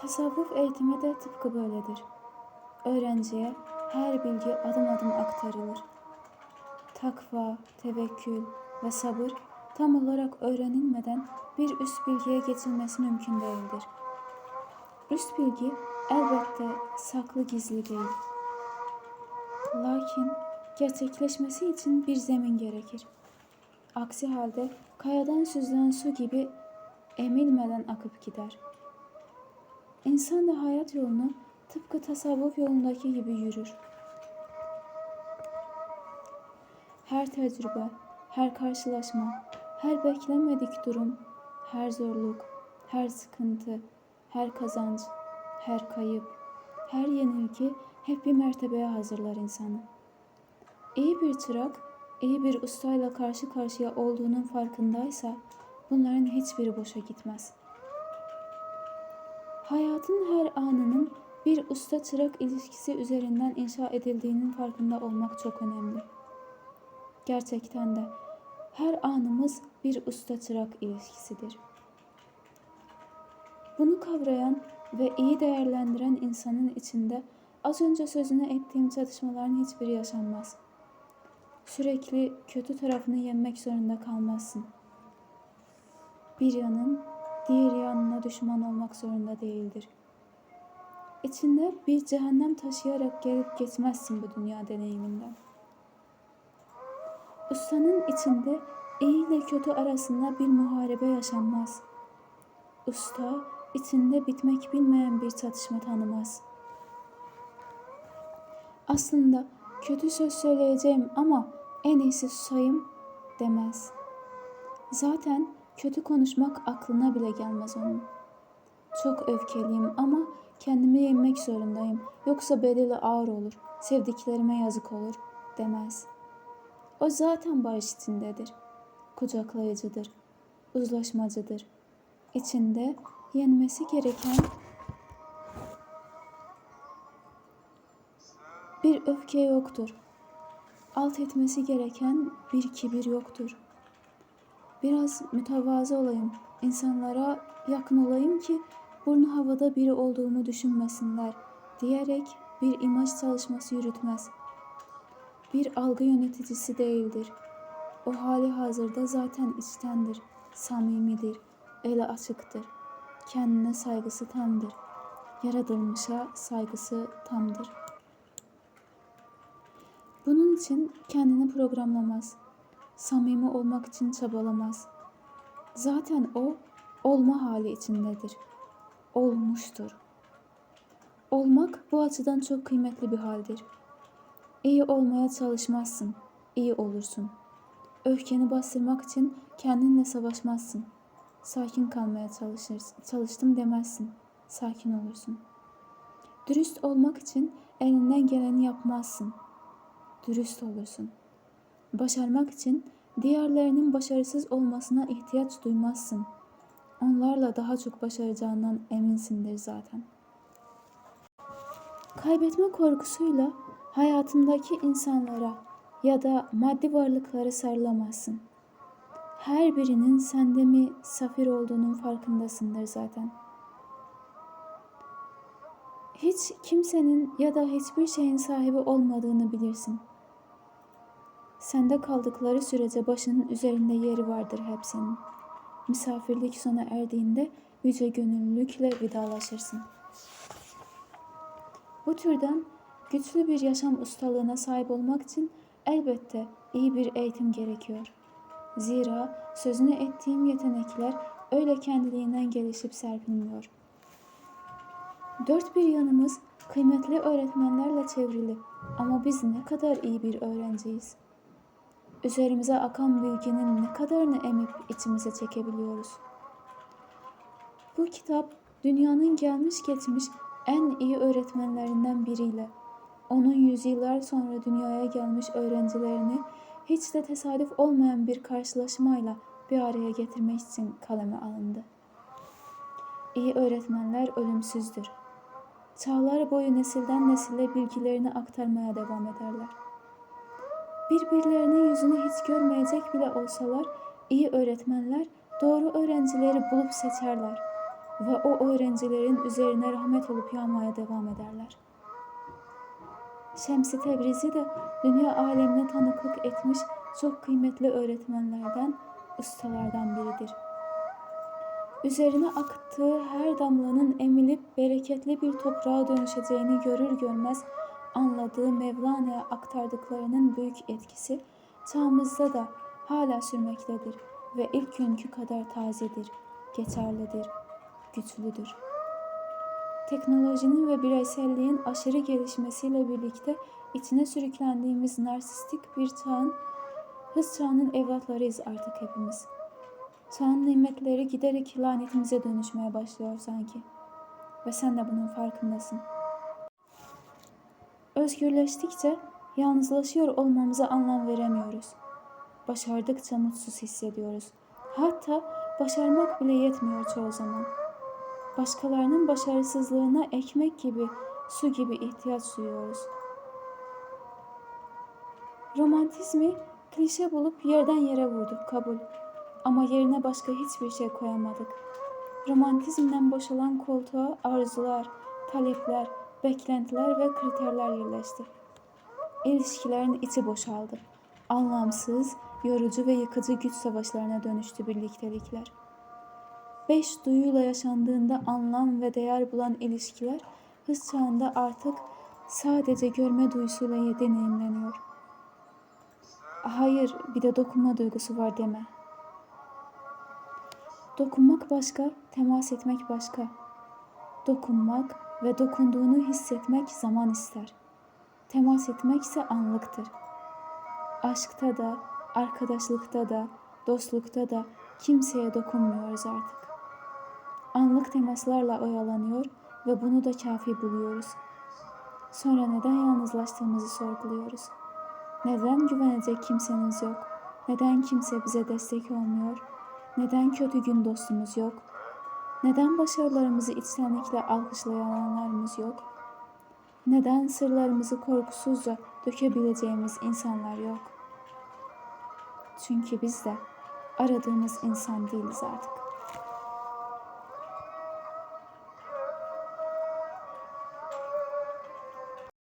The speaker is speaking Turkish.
Tasavvuf eğitimi de tıpkı böyledir. Öğrenciye her bilgi adım adım aktarılır. Takva, tevekkül ve sabır tam olarak öğrenilmeden bir üst bilgiye geçilmesi mümkün değildir. Üst bilgi elbette saklı gizli değil. Lakin gerçekleşmesi için bir zemin gerekir. Aksi halde kayadan süzülen su gibi emilmeden akıp gider. İnsan da hayat yolunu tıpkı tasavvuf yolundaki gibi yürür. Her tecrübe, her karşılaşma, her beklenmedik durum, her zorluk, her sıkıntı, her kazanç, her kayıp, her yenilgi hep bir mertebeye hazırlar insanı. İyi bir çırak, iyi bir ustayla karşı karşıya olduğunun farkındaysa bunların hiçbiri boşa gitmez. Hayatın her anının bir usta çırak ilişkisi üzerinden inşa edildiğinin farkında olmak çok önemli. Gerçekten de her anımız bir usta çırak ilişkisidir. Bunu kavrayan ve iyi değerlendiren insanın içinde az önce sözünü ettiğim çatışmaların hiçbiri yaşanmaz. Sürekli kötü tarafını yenmek zorunda kalmazsın. Bir yanın diğer yanına düşman olmak zorunda değildir. İçinde bir cehennem taşıyarak gelip geçmezsin bu dünya deneyiminden. Ustanın içinde iyi ile kötü arasında bir muharebe yaşanmaz. Usta içinde bitmek bilmeyen bir çatışma tanımaz. Aslında kötü söz söyleyeceğim ama en iyisi susayım demez. Zaten kötü konuşmak aklına bile gelmez onun. Çok öfkeliyim ama kendimi yenmek zorundayım. Yoksa bedeli ağır olur. Sevdiklerime yazık olur demez. O zaten barış içindedir. Kucaklayıcıdır. Uzlaşmacıdır. İçinde yenmesi gereken bir öfke yoktur. Alt etmesi gereken bir kibir yoktur. Biraz mütevazı olayım, insanlara yakın olayım ki burnu havada biri olduğumu düşünmesinler diyerek bir imaj çalışması yürütmez. Bir algı yöneticisi değildir. O hali hazırda zaten içtendir, samimidir, ele açıktır. Kendine saygısı tamdır. Yaratılmışa saygısı tamdır. Bunun için kendini programlamaz. Samimi olmak için çabalamaz. Zaten o olma hali içindedir. Olmuştur. Olmak bu açıdan çok kıymetli bir haldir. İyi olmaya çalışmazsın, iyi olursun. Öfkeni bastırmak için kendinle savaşmazsın. Sakin kalmaya çalışırsın, çalıştım demezsin. Sakin olursun. Dürüst olmak için elinden geleni yapmazsın. Dürüst olursun. Başarmak için diğerlerinin başarısız olmasına ihtiyaç duymazsın. Onlarla daha çok başaracağından eminsindir zaten. Kaybetme korkusuyla hayatındaki insanlara ya da maddi varlıklara sarılamazsın. Her birinin sende mi safir olduğunun farkındasındır zaten. Hiç kimsenin ya da hiçbir şeyin sahibi olmadığını bilirsin. Sende kaldıkları sürece başının üzerinde yeri vardır hepsinin. Misafirlik sona erdiğinde yüce gönüllülükle vidalaşırsın. Bu türden güçlü bir yaşam ustalığına sahip olmak için elbette iyi bir eğitim gerekiyor. Zira sözünü ettiğim yetenekler öyle kendiliğinden gelişip serpilmiyor. Dört bir yanımız kıymetli öğretmenlerle çevrili ama biz ne kadar iyi bir öğrenciyiz. Üzerimize akan bilginin ne kadarını emip içimize çekebiliyoruz. Bu kitap dünyanın gelmiş geçmiş en iyi öğretmenlerinden biriyle onun yüzyıllar sonra dünyaya gelmiş öğrencilerini hiç de tesadüf olmayan bir karşılaşmayla bir araya getirmek için kaleme alındı. İyi öğretmenler ölümsüzdür. Çağlar boyu nesilden nesile bilgilerini aktarmaya devam ederler. Birbirlerinin yüzünü hiç görmeyecek bile olsalar iyi öğretmenler doğru öğrencileri bulup seçerler. ve o öğrencilerin üzerine rahmet olup yağmaya devam ederler. Şems-i Tebrizi de dünya alemine tanıklık etmiş çok kıymetli öğretmenlerden, ustalardan biridir. Üzerine akıttığı her damlanın emilip bereketli bir toprağa dönüşeceğini görür görmez anladığı Mevlana'ya aktardıklarının büyük etkisi çağımızda da hala sürmektedir ve ilk günkü kadar tazedir, geçerlidir, güçlüdür. Teknolojinin ve bireyselliğin aşırı gelişmesiyle birlikte içine sürüklendiğimiz narsistik bir çağın, hız çağının evlatlarıyız artık hepimiz. Çağın nimetleri giderek lanetimize dönüşmeye başlıyor sanki. Ve sen de bunun farkındasın. Özgürleştikçe yalnızlaşıyor olmamıza anlam veremiyoruz. Başardıkça mutsuz hissediyoruz. Hatta başarmak bile yetmiyor çoğu zaman. Başkalarının başarısızlığına ekmek gibi, su gibi ihtiyaç duyuyoruz. Romantizmi klişe bulup yerden yere vurduk kabul. Ama yerine başka hiçbir şey koyamadık. Romantizmden boşalan koltuğa arzular, talepler, beklentiler ve kriterler yerleşti. İlişkilerin içi boşaldı. Anlamsız, yorucu ve yıkıcı güç savaşlarına dönüştü birliktelikler. Beş duyuyla yaşandığında anlam ve değer bulan ilişkiler hız çağında artık sadece görme duyusuyla deneyimleniyor. Hayır, bir de dokunma duygusu var deme. Dokunmak başka, temas etmek başka. Dokunmak ve dokunduğunu hissetmek zaman ister. Temas etmek ise anlıktır. Aşkta da, arkadaşlıkta da, dostlukta da kimseye dokunmuyoruz artık. Anlık temaslarla oyalanıyor ve bunu da kafi buluyoruz. Sonra neden yalnızlaştığımızı sorguluyoruz. Neden güvenecek kimseniz yok? Neden kimse bize destek olmuyor? Neden kötü gün dostumuz yok? Neden başarılarımızı içtenlikle alkışlayanlarımız yok? Neden sırlarımızı korkusuzca dökebileceğimiz insanlar yok? Çünkü biz de aradığımız insan değiliz artık.